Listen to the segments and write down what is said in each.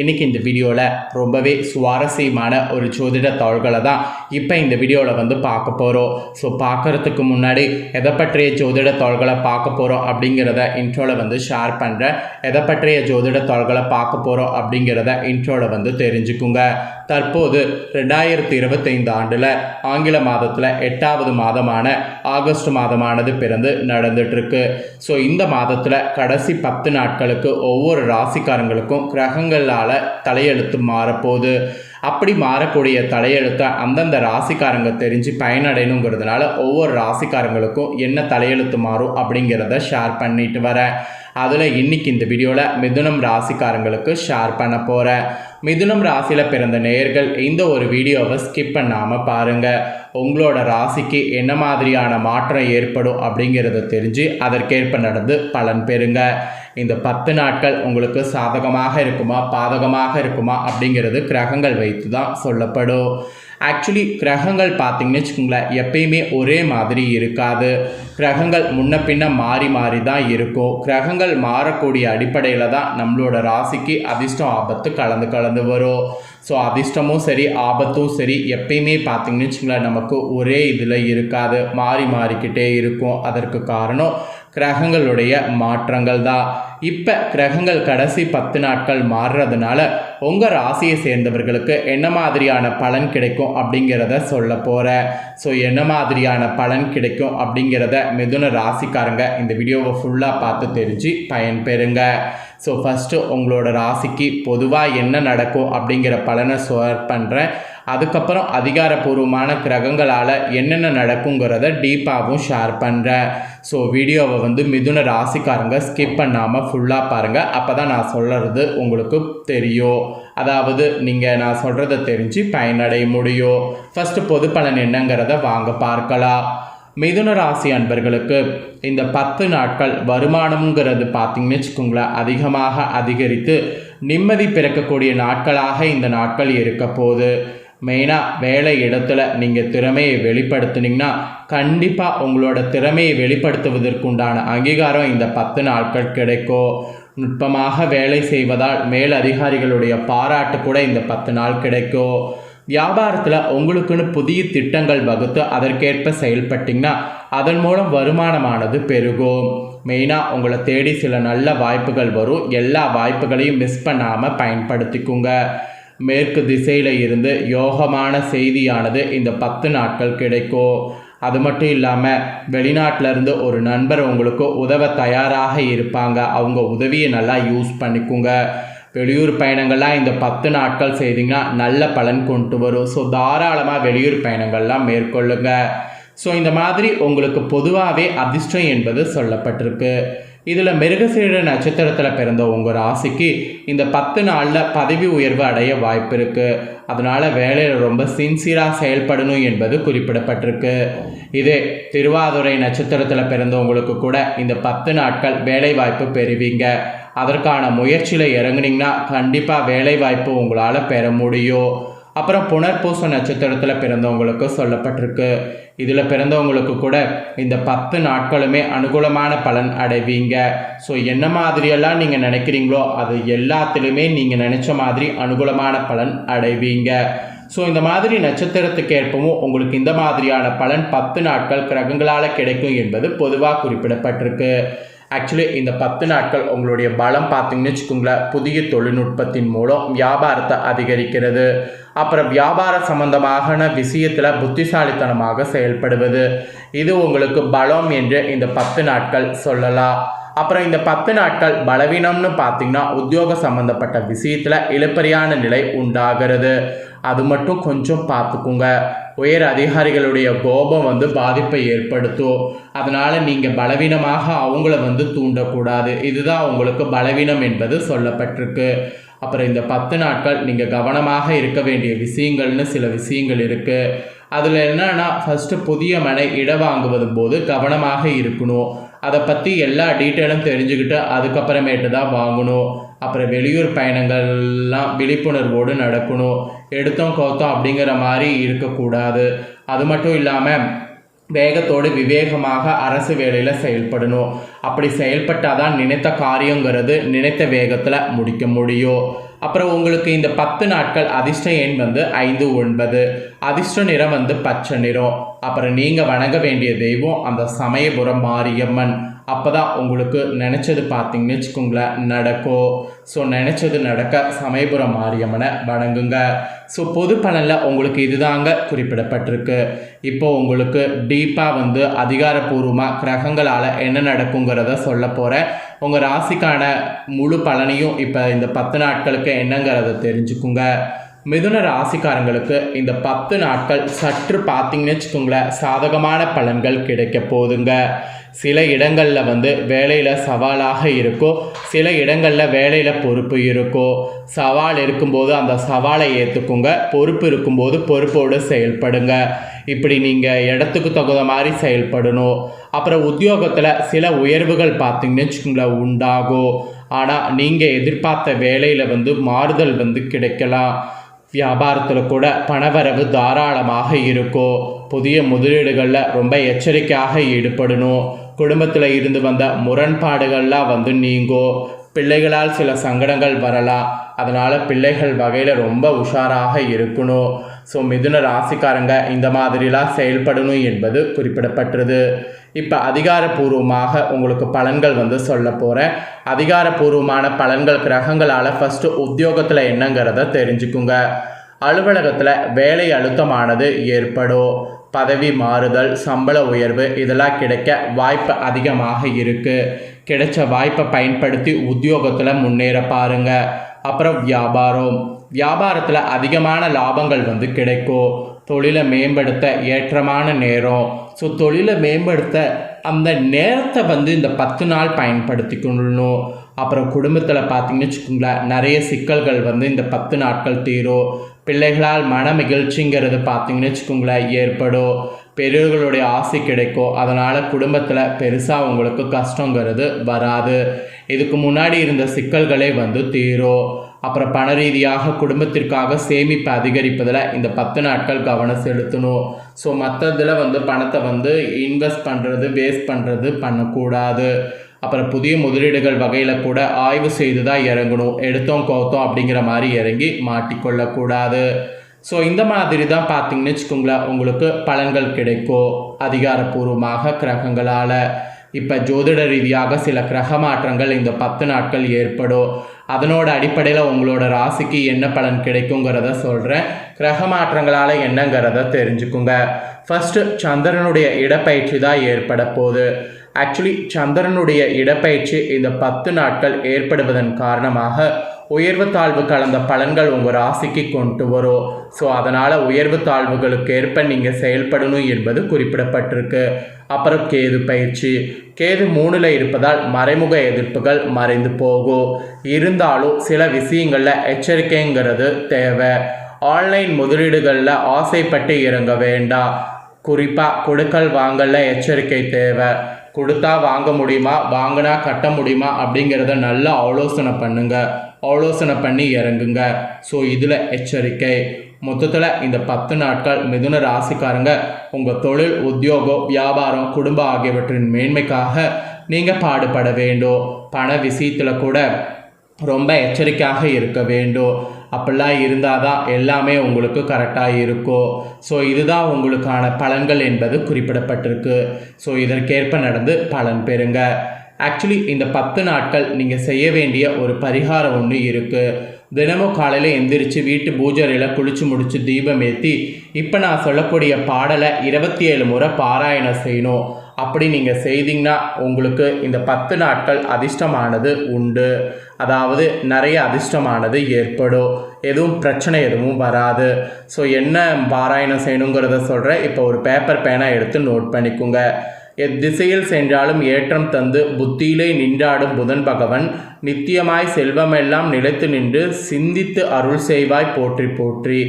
இன்றைக்கி இந்த வீடியோவில் ரொம்பவே சுவாரஸ்யமான ஒரு ஜோதிட தாள்களை தான் இப்போ இந்த வீடியோவில் வந்து பார்க்க போகிறோம் ஸோ பார்க்குறதுக்கு முன்னாடி எதை பற்றிய ஜோதிட தாள்களை பார்க்க போகிறோம் அப்படிங்கிறத இன்ட்ரோவில் வந்து ஷேர் பண்ணுறேன் எதை பற்றிய ஜோதிட தாள்களை பார்க்க போகிறோம் அப்படிங்கிறத இன்ட்ரோவில் வந்து தெரிஞ்சுக்குங்க. தற்போது ரெண்டாயிரத்தி இருபத்தைந்து ஆண்டில் ஆங்கில மாதத்தில் எட்டாவது மாதமான ஆகஸ்ட் மாதமானது பிறந்து நடந்துட்டுருக்கு ஸோ இந்த மாதத்தில் கடைசி பத்து நாட்களுக்கு ஒவ்வொரு ராசிக்காரங்களுக்கும் கிரகங்களால் தலையெழுத்து மாறப்போகுது. அப்படி மாறக்கூடிய தலையெழுத்தை அந்தந்த ராசிக்காரங்க தெரிஞ்சு பயனடையணுங்கிறதுனால ஒவ்வொரு ராசிக்காரங்களுக்கும் என்ன தலையெழுத்து மாறும் அப்படிங்கிறத ஷேர் பண்ணிட்டு வரேன். அதில் இன்னைக்கு இந்த வீடியோவில் மிதுனம் ராசிக்காரங்களுக்கு ஷேர் பண்ண போகிறேன் மிதுனம் ராசியில் பிறந்த நேயர்கள் இந்த ஒரு வீடியோவை ஸ்கிப் பண்ணாமல் பாருங்கள் உங்களோட ராசிக்கு என்ன மாதிரியான மாற்றம் ஏற்படும் அப்படிங்கிறத தெரிஞ்சு அதற்கேற்ப நடந்து பலன் பெறுங்க. இந்த பத்து நாட்கள் உங்களுக்கு சாதகமாக இருக்குமா பாதகமாக இருக்குமா அப்படிங்கிறது கிரகங்கள் வைத்து தான் சொல்லப்படும். ஆக்சுவலி கிரகங்கள் பார்த்திங்கன்னு வச்சுக்கோங்களேன் எப்பயுமே ஒரே மாதிரி இருக்காது. கிரகங்கள் முன்ன பின்ன மாறி மாறி தான் இருக்கும் கிரகங்கள் மாறக்கூடிய அடிப்படையில் தான் நம்மளோட ராசிக்கு அதிர்ஷ்டம் ஆபத்து கலந்து கலந்து வரும். ஸோ அதிர்ஷ்டமும் சரி ஆபத்தும் சரி எப்பயுமே பார்த்திங்கன்னு வச்சுக்கோங்களேன் நமக்கு ஒரே இதில் இருக்காது. மாறி மாறிக்கிட்டே இருக்கும். அதற்கு காரணம் கிரகங்களுடைய மாற்றங்கள் தான். இப்போ கிரகங்கள் கடைசி பத்து நாட்கள் மாறுறதுனால உங்கள் ராசியை சேர்ந்தவர்களுக்கு என்ன மாதிரியான பலன் கிடைக்கும் அப்படிங்கிறத சொல்ல போகிறேன் ஸோ என்ன மாதிரியான பலன் கிடைக்கும் அப்படிங்கிறத மிதுன ராசிக்காரங்க இந்த வீடியோவை ஃபுல்லாக பார்த்து தெரிஞ்சு பயன்பெறுங்க. ஸோ ஃபஸ்ட்டு உங்களோட ராசிக்கு பொதுவாக என்ன நடக்கும் அப்படிங்கிற பலனை ஷேர் பண்ணுறேன் அதுக்கப்புறம் அதிகாரப்பூர்வமான கிரகங்களால் என்னென்ன நடக்குங்கிறத டீப்பாகவும் ஷேர் பண்ணுறேன் ஸோ வீடியோவை வந்து மிதுன ராசிக்காரங்க ஸ்கிப் பண்ணாமல் ஃபுல்லாக பாருங்கள் அப்போ தான் நான் சொல்கிறது உங்களுக்கு தெரியும். அதாவது நீங்கள் நான் சொல்கிறத தெரிஞ்சு பயனடைய முடியும். ஃபஸ்ட்டு பொது பலன் என்னங்கிறத வாங்க பார்க்கலாம். மிதுன ராசி அன்பர்களுக்கு இந்த பத்து நாட்கள் வருமானம்ங்கிறது பார்த்தீங்கன்னு வச்சுக்கோங்களேன் அதிகமாக அதிகரித்து நிம்மதி பிறக்கக்கூடிய நாட்களாக இந்த நாட்கள் இருக்க போகுது. மெயினாக வேலை இடத்துல நீங்கள் திறமையை வெளிப்படுத்துனீங்கன்னா கண்டிப்பாக உங்களோட திறமையை வெளிப்படுத்துவதற்குண்டான அங்கீகாரம் இந்த பத்து நாட்கள் கிடைக்கும் நுட்பமாக வேலை செய்வதால் மேல் அதிகாரிகளுடைய பாராட்டு கூட இந்த பத்து நாள் கிடைக்கும் வியாபாரத்தில் உங்களுக்குன்னு புதிய திட்டங்கள் வகுத்து அதற்கேற்ப செயல்பட்டிங்கன்னா அதன் மூலம் வருமானமானது பெருகும் மெயினாக உங்களை தேடி சில நல்ல வாய்ப்புகள் வரும். எல்லா வாய்ப்புகளையும் மிஸ் பண்ணாமல் பயன்படுத்திக்குங்க. மேற்கு திசையில் இருந்து யோகமான செய்தியானது இந்த பத்து நாட்கள் கிடைக்கும் அது மட்டும் இல்லாமல் வெளிநாட்டிலேருந்து ஒரு நண்பர் உங்களுக்கு உதவ தயாராக இருப்பாங்க. அவங்க உதவியை நல்லா யூஸ் பண்ணிக்கோங்க. வெளியூர் பயணங்கள்லாம் இந்த பத்து நாட்கள் செய்தீங்கன்னா நல்ல பலன் கொண்டு வரும். ஸோ தாராளமாக வெளியூர் பயணங்கள்லாம் மேற்கொள்ளுங்க. ஸோ இந்த மாதிரி உங்களுக்கு பொதுவாகவே அதிர்ஷ்டம் என்பது சொல்லப்பட்டிருக்கு. இதில் மிருகசீட நட்சத்திரத்தில் பிறந்த உங்கள் ராசிக்கு இந்த பத்து நாளில் பதவி உயர்வு அடைய வாய்ப்பு இருக்குது அதனால் வேலையில் ரொம்ப சின்சியராக செயல்படணும் என்பது குறிப்பிடப்பட்டிருக்கு. இதே திருவாதுரை நட்சத்திரத்தில் பிறந்தவங்களுக்கு கூட இந்த பத்து நாட்கள் வேலை வாய்ப்பு பெறுவீங்க. அதற்கான முயற்சியில் இறங்குனீங்கன்னா கண்டிப்பாக வேலை வாய்ப்பு உங்களால் பெற முடியும். அப்புறம் புனர்பூச நட்சத்திரத்தில் பிறந்தவங்களுக்கு சொல்லப்பட்டிருக்கு. இதில் பிறந்தவங்களுக்கு கூட இந்த பத்து நாட்களுமே அனுகூலமான பலன் அடைவீங்க. ஸோ என்ன மாதிரியெல்லாம் நீங்கள் நினைக்கிறீங்களோ அது எல்லாத்துலேயுமே நீங்கள் நினச்ச மாதிரி அனுகூலமான பலன் அடைவீங்க. ஸோ இந்த மாதிரி நட்சத்திரத்துக்கு ஏற்பவும் உங்களுக்கு இந்த மாதிரியான பலன் பத்து நாட்கள் கிரகங்களால் கிடைக்கும் என்பது பொதுவாக குறிப்பிடப்பட்டிருக்கு. ஆக்சுவலி இந்த பத்து நாட்கள் உங்களுடைய பலம் பார்த்தீங்கன்னு வச்சுக்கோங்களேன் புதிய தொழில்நுட்பத்தின் மூலம் வியாபாரத்தை அதிகரிக்கிறது. அப்புறம் வியாபார சம்பந்தமான விஷயத்தில் புத்திசாலித்தனமாக செயல்படுவது. இது உங்களுக்கு பலம் என்று இந்த பத்து நாட்கள் சொல்லலாம். அப்புறம் இந்த பத்து நாட்கள் பலவீனம்னு பார்த்தீங்கன்னா உத்தியோக சம்பந்தப்பட்ட விஷயத்தில் இழுப்பறியான நிலை உண்டாகிறது. அது மட்டும் கொஞ்சம் பார்த்துக்குங்க. உயர் அதிகாரிகளுடைய கோபம் வந்து பாதிப்பை ஏற்படுத்தும். அதனால் நீங்கள் பலவீனமாக அவங்கள வந்து தூண்டக்கூடாது. இதுதான் உங்களுக்கு பலவீனம் என்பது சொல்லப்பட்டிருக்கு. அப்புறம் இந்த பத்து நாட்கள் நீங்கள் கவனமாக இருக்க வேண்டிய விஷயங்கள்னு சில விஷயங்கள் இருக்குது அதில் என்னென்னா ஃபஸ்ட்டு புதிய மனை இட வாங்குவதும் போது கவனமாக இருக்கணும். அதை பற்றி எல்லா டீட்டெயிலும் தெரிஞ்சுக்கிட்டு அதுக்கப்புறமேட்டு தான் வாங்கணும். அப்புறம் வெளியூர் பயணங்கள்லாம் விழிப்புணர்வோடு நடக்கணும். எடுத்தோம் கோத்தோம் அப்படிங்கிற மாதிரி இருக்கக்கூடாது. அது மட்டும் இல்லாமல் வேகத்தோடு விவேகமாக அரசு வேலையில் செயல்படணும். அப்படி செயல்பட்டால் தான் நினைத்த காரியங்கிறது நினைத்த வேகத்தில் முடிக்க முடியும். அப்புறம் உங்களுக்கு இந்த பத்து நாட்கள் அதிர்ஷ்ட எண் வந்து ஐந்து ஒன்பது. அதிர்ஷ்ட நிறம் வந்து பச்சை நிறம். அப்புறம் நீங்கள் வணங்க வேண்டிய தெய்வம் அந்த சமயபுரம் மாரியம்மன். அப்போ தான் உங்களுக்கு நினச்சது பார்த்தீங்கன்னு வச்சுக்கோங்களேன் நடக்கும் ஸோ நினச்சது நடக்க சமயபுரம் மாரியம்மனை வணங்குங்க. ஸோ பொது பலனில் உங்களுக்கு இதுதாங்க குறிப்பிடப்பட்டிருக்கு. இப்போ உங்களுக்கு டீப்பாக வந்து அதிகாரப்பூர்வமாக கிரகங்களால் என்ன நடக்குங்கிறத சொல்ல போகிறேன் உங்கள் ராசிக்கான முழு பலனையும் இப்போ இந்த பத்து நாட்களுக்கு என்னங்கிறத தெரிஞ்சுக்குங்க. மிதுன ராசிக்காரங்களுக்கு இந்த பத்து நாட்கள் சற்று பார்த்தீங்கன்னு வச்சுக்கோங்களேன் சாதகமான பலன்கள் கிடைக்க போதுங்க சில இடங்களில் வந்து வேலையில் சவாலாக இருக்கும் சில இடங்களில் வேலையில் பொறுப்பு இருக்கும். சவால் இருக்கும்போது அந்த சவாலை ஏற்றுக்குங்க பொறுப்பு இருக்கும்போது பொறுப்போடு செயல்படுங்க. இப்படி நீங்கள் இடத்துக்கு தகுந்த மாதிரி செயல்படணும். அப்புறம் உத்தியோகத்தில் சில உயர்வுகள் பார்த்தீங்கன்னு வச்சுக்கோங்களேன் உண்டாகும். ஆனால் நீங்கள் எதிர்பார்த்த வேலையில் வந்து மாறுதல் வந்து கிடைக்கலாம். வியாபாரத்தில் கூட பணவரவு தாராளமாக இருக்கும் புதிய முதலீடுகளில் ரொம்ப எச்சரிக்கையாக ஈடுபடணும். குடும்பத்தில் இருந்து வந்த முரண்பாடுகள்லாம் வந்து நீங்கும் பிள்ளைகளால் சில சங்கடங்கள் வரலாம். அதனால் பிள்ளைகள் வகையில் ரொம்ப உஷாராக இருக்கணும். ஸோ மிதுன ராசிக்காரங்க இந்த மாதிரிலாம் செயல்படணும் என்பது குறிப்பிடப்பட்டது இப்போ அதிகாரப்பூர்வமாக உங்களுக்கு பலன்கள் வந்து சொல்ல போகிறேன் அதிகாரப்பூர்வமான பலன்கள் கிரகங்களால் ஃபஸ்ட்டு உத்தியோகத்தில் என்னங்கிறத தெரிஞ்சுக்குங்க. அலுவலகத்தில் வேலை அழுத்தமானது ஏற்படும். பதவி மாறுதல் சம்பள உயர்வு இதெல்லாம் கிடைக்க வாய்ப்பு அதிகமாக இருக்குது கிடைச்ச வாய்ப்பை பயன்படுத்தி உத்தியோகத்தில் முன்னேற பாருங்க. அப்புறம் வியாபாரம். வியாபாரத்தில் அதிகமான லாபங்கள் வந்து கிடைக்கும் தொழிலை மேம்படுத்த ஏற்றமான நேரம் ஸோ தொழிலை மேம்படுத்த அந்த நேரத்தை வந்து இந்த பத்து நாள் பயன்படுத்திக்கணும் அப்புறம் குடும்பத்தில் பார்த்தீங்கன்னு வச்சுக்கோங்களேன் நிறைய சிக்கல்கள் வந்து இந்த பத்து நாட்கள் தீரும் பிள்ளைகளால் மன மகிழ்ச்சிங்கிறது பார்த்தீங்கன்னு வச்சுக்கோங்களேன் ஏற்படும் பெரியவர்களுடைய ஆசை கிடைக்கும் அதனால் குடும்பத்தில் பெருசாக உங்களுக்கு கஷ்டங்கிறது வராது. இதுக்கு முன்னாடி இருந்த சிக்கல்களே வந்து தீரும் அப்புறம் பண ரீதியாக குடும்பத்திற்காக சேமிப்பு அதிகரிப்பதில் இந்த பத்து நாட்கள் கவனம் செலுத்தணும். ஸோ மற்றதில் வந்து பணத்தை வந்து இன்வெஸ்ட் பண்ணுறது வேஸ்ட் பண்ணுறது பண்ணக்கூடாது. அப்புறம் புதிய முதலீடுகள் வகையில் கூட ஆய்வு செய்து தான் இறங்கணும். எடுத்தோம் கோத்தோம் அப்படிங்கிற மாதிரி இறங்கி மாட்டிக்கொள்ளக்கூடாது. ஸோ இந்த மாதிரி தான் பார்த்தீங்கன்னு வச்சுக்கோங்களேன் உங்களுக்கு பலன்கள் கிடைக்கும். அதிகாரப்பூர்வமாக கிரகங்களால். இப்போ ஜோதிட ரீதியாக சில கிரக மாற்றங்கள் இந்த பத்து நாட்கள் ஏற்படும். அதனோட அடிப்படையில் உங்களோட ராசிக்கு என்ன பலன் கிடைக்குங்கிறத சொல்கிறேன் கிரக மாற்றங்களால் என்னங்கிறத தெரிஞ்சுக்குங்க. ஃபஸ்ட்டு சந்திரனுடைய இடப்பயிற்சி தான் ஏற்பட போகுது. ஆக்சுவலி சந்திரனுடைய இடப்பயிற்சி இந்த பத்து நாட்கள் ஏற்படுவதன் காரணமாக உயர்வு தாழ்வு கலந்த பலன்கள் உங்கள் ராசிக்கு கொண்டு வரும் ஸோ அதனால் உயர்வு தாழ்வுகளுக்கு ஏற்ப நீங்கள் செயல்படணும் என்பது குறிப்பிடப்பட்டிருக்கு. அப்புறம் கேது பயிற்சி. கேது மூணில் இருப்பதால் மறைமுக எதிர்ப்புகள் மறைந்து போகும் இருந்தாலும் சில விஷயங்களில் எச்சரிக்கைங்கிறது தேவை. ஆன்லைன் முதலீடுகளில் ஆசைப்பட்டு இறங்க வேண்டாம் குறிப்பாக கொடுக்கல் வாங்கல எச்சரிக்கை தேவை. கொடுத்தா வாங்க முடியுமா? வாங்கினா கட்ட முடியுமா? அப்படிங்கிறத நல்லா ஆலோசனை பண்ணுங்கள் ஆலோசனை பண்ணி இறங்குங்க. ஸோ இதில் எச்சரிக்கை. மொத்தத்தில் இந்த பத்து நாட்கள் மிதுன ராசிக்காரங்க உங்கள் தொழில் உத்தியோகம் வியாபாரம் குடும்பம் ஆகியவற்றின் மேன்மைக்காக நீங்கள் பாடுபட வேண்டும். பண விஷயத்தில் கூட ரொம்ப எச்சரிக்கையாக இருக்க வேண்டும். அப்படிலாம் இருந்தால் தான் எல்லாமே உங்களுக்கு கரெக்டாக இருக்கும். ஸோ இதுதான் உங்களுக்கான பலன்கள் என்பது குறிப்பிடப்பட்டிருக்கு. ஸோ இதற்கேற்ப நடந்து பலன் பெறுங்க. ஆக்சுவலி இந்த பத்து நாட்கள் நீங்கள் செய்ய வேண்டிய ஒரு பரிகாரம் ஒன்று இருக்குது தினமும் காலையில் எந்திரிச்சு வீட்டு பூஜரையில் குளித்து முடித்து தீபம் ஏற்றி இப்போ நான் சொல்லக்கூடிய பாடலை இருபத்தி ஏழு முறை பாராயணம் செய்யணும். அப்படி நீங்கள் செய்தீங்கன்னா உங்களுக்கு இந்த பத்து நாட்கள் அதிர்ஷ்டமானது உண்டு. அதாவது நிறைய அதிர்ஷ்டமானது ஏற்படும். எதுவும் பிரச்சனை எதுவும் வராது. ஸோ என்ன பாராயணம் செய்யணுங்கிறத சொல்கிறேன் இப்போ ஒரு பேப்பர் பேனாக எடுத்து நோட் பண்ணிக்கோங்க. எத்திசையில் சென்றாலும் ஏற்றம் தந்து புத்தியிலே நின்றாடும் புதன் பகவன் நித்தியமாய் செல்வமெல்லாம் நிலைத்து நின்று சிந்தித்து அருள் செய்வாய் போற்றி போற்றி.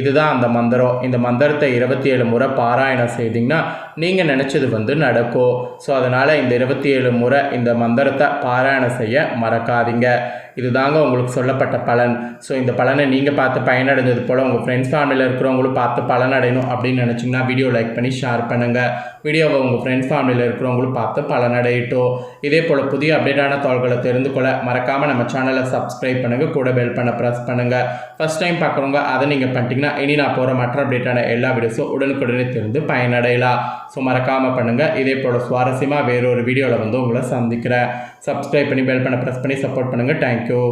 இதுதான் அந்த மந்திரம். இந்த மந்திரத்தை இருபத்தி ஏழு முறை பாராயணம் செய்தீங்கன்னா நீங்கள் நினச்சது வந்து நடக்கும். ஸோ அதனால் இந்த இருபத்தி ஏழு முறை இந்த மந்திரத்தை பாராயணம் செய்ய மறக்காதீங்க. இதுதாங்க உங்களுக்கு சொல்லப்பட்ட பலன். ஸோ இந்த பலனை நீங்கள் பார்த்து பயனடைஞ்சது போல் உங்கள் ஃப்ரெண்ட்ஸ் ஃபேமிலியில் இருக்கிறவங்களும் பார்த்து பலனடையணும் அப்படின்னு நினச்சிங்கன்னா வீடியோ லைக் பண்ணி ஷேர் பண்ணுங்கள் வீடியோவை உங்கள் ஃப்ரெண்ட்ஸ் ஃபேமிலியில் இருக்கிறவங்களும் பார்த்து பலனடையட்டும். இதே போல் புதிய அப்டேட்டான தகவல்களை தெரிந்து கொள்ள மறக்காமல் நம்ம சேனலை சப்ஸ்கிரைப் பண்ணுங்கள் கூட பெல் பண்ண ப்ரெஸ் பண்ணுங்கள் ஃபஸ்ட் டைம் பார்க்குறவங்க அதை நீங்கள் பண்ணிட்டீங்கன்னா இனி நான் போகிற மற்ற அப்டேட்டான எல்லா வீடியோஸும் உடனுக்குடனே தெரிந்து பயனடையலாம். ஸோ மறக்காமல் பண்ணுங்கள் இதே போல் சுவாரஸ்யமாக வேறொரு வீடியோவில் வந்து உங்களை சந்திக்கிறேன். சப்ஸ்கிரைப் பண்ணி பெல் பண்ண ப்ரெஸ் பண்ணி சப்போர்ட் பண்ணுங்கள் தேங்க்யூ